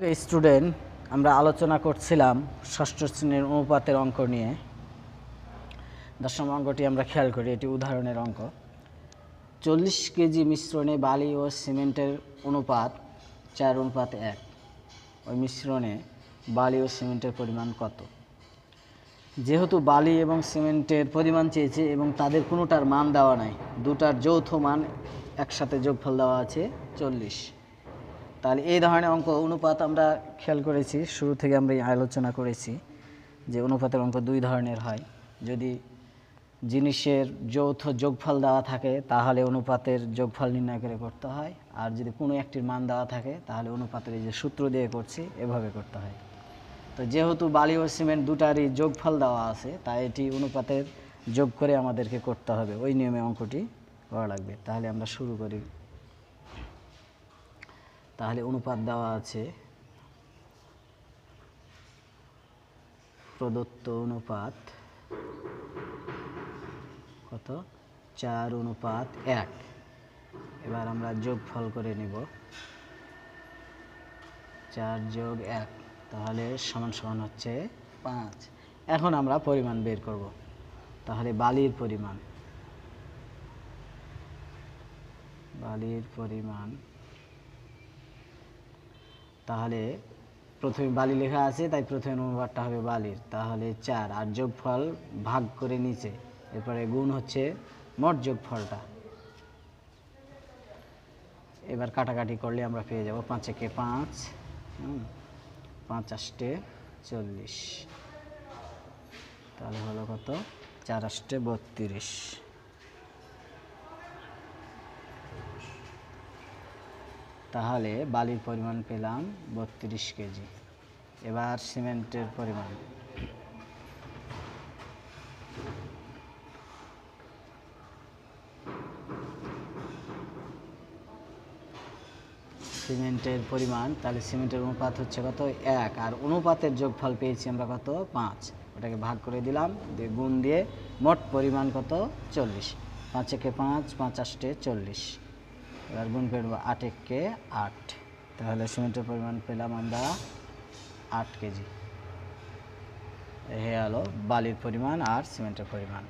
Student আমরা আলোচনা করছিলাম ষষ্ঠ শ্রেণির অনুপাতের অঙ্ক নিয়ে। দশম অঙ্কটি আমরা খেয়াল করি, এটি উদাহরণের অঙ্ক। চল্লিশ কেজি মিশ্রণে বালি ও সিমেন্টের অনুপাত, চার অনুপাত এক। ওই মিশ্রণে বালি ও সিমেন্টের পরিমাণ কত? যেহেতু বালি এবং সিমেন্টের পরিমাণ চেয়েছে এবং তাদের কোনোটার মান দেওয়া নাই, দুটার যৌথ মান একসাথে যোগফল দেওয়া আছে চল্লিশ। তাহলে এই ধরনের অঙ্ক অনুপাত আমরা খেয়াল করেছি, শুরু থেকে আমরা এই আলোচনা করেছি যে অনুপাতের অঙ্ক দুই ধরনের হয়। যদি জিনিসের যৌথ যোগফল দেওয়া থাকে, তাহলে অনুপাতের যোগফল নির্ণয় করে করতে হয়। আর যদি কোনো একটির মান দেওয়া থাকে, তাহলে অনুপাতের এই যে সূত্র দিয়ে করছি, এভাবে করতে হয়। তো যেহেতু বালি ও সিমেন্ট দুটারই যোগফল দেওয়া আছে, তাই এটি অনুপাতের যোগ করে আমাদেরকে করতে হবে। ওই নিয়মে অঙ্কটি করা লাগবে। তাহলে আমরা শুরু করি। তাহলে অনুপাত দেওয়া আছে প্রদত্ত অনুপাত কত? চার অনুপাত এক। এবার আমরা যোগফল করে নিব। চার যোগ এক, তাহলে সমান সমান হচ্ছে পাঁচ। এখন আমরা পরিমাণ বের করব। তাহলে বালির পরিমাণ। বালির পরিমাণ তাহলে প্রথমে বালি লেখা আছে, তাই প্রথমে অনুপাতটা হবে বালির। তাহলে চার, আর যোগফল ভাগ করে নিচে। এরপরে গুণ হচ্ছে মোট যোগফলটা। এবার কাটাকাটি করলে আমরা পেয়ে যাব পাঁচ একে পাঁচ পাঁচ আষ্টে চল্লিশ। তাহলে হলো কত? চার আষ্টে বত্রিশ। তাহলে বালির পরিমাণ পেলাম বত্রিশ কেজি। এবার সিমেন্টের পরিমাণ। সিমেন্টের পরিমাণ, তাহলে সিমেন্টের অনুপাত হচ্ছে কত? এক। আর অনুপাতের যোগফল পেয়েছি আমরা কত? পাঁচ। ওটাকে ভাগ করে দিলাম, দিয়ে গুণ দিয়ে মোট পরিমাণ কত? চল্লিশ। পাঁচ একে পাঁচ পাঁচ আষ্টে চল্লিশ। এবার গুণ করব আট এককে আট। তাহলে সিমেন্টের পরিমাণ পেলাম আমরা আট কেজি। এ হলো বালির পরিমাণ আর সিমেন্টের পরিমাণ।